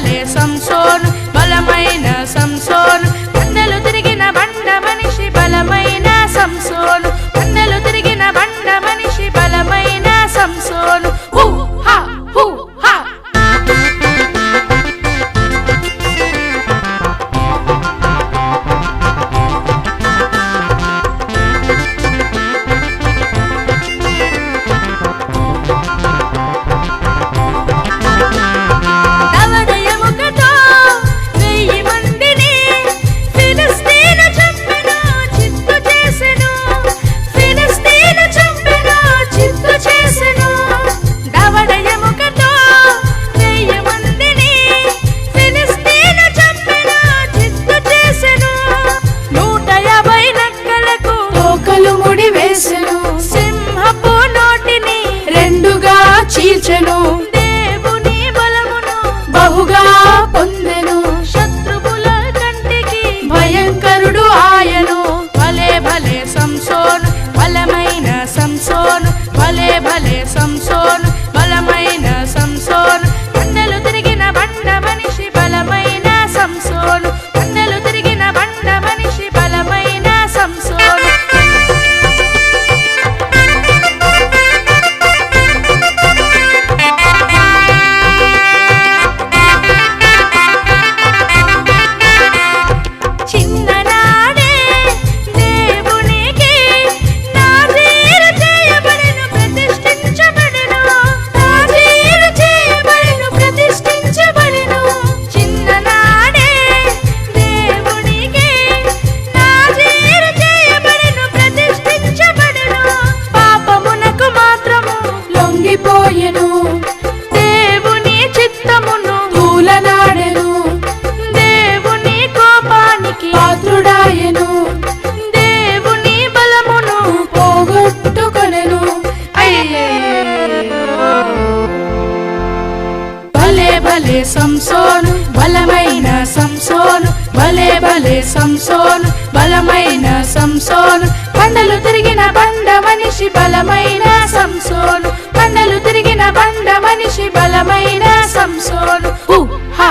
ભલે સમસો పాత్రుడాయను దేవుని బలమును పోగొట్టుకొనెను. భలే భలే సంసోను బలమైన సంసోను భలే భలే సంసోను బలమైన సంసోను. పండలు తిరిగిన బండ మనిషి బలమైన సంసోను. పండలు తిరిగిన బండ మనిషి బలమైన సంసోను. హా.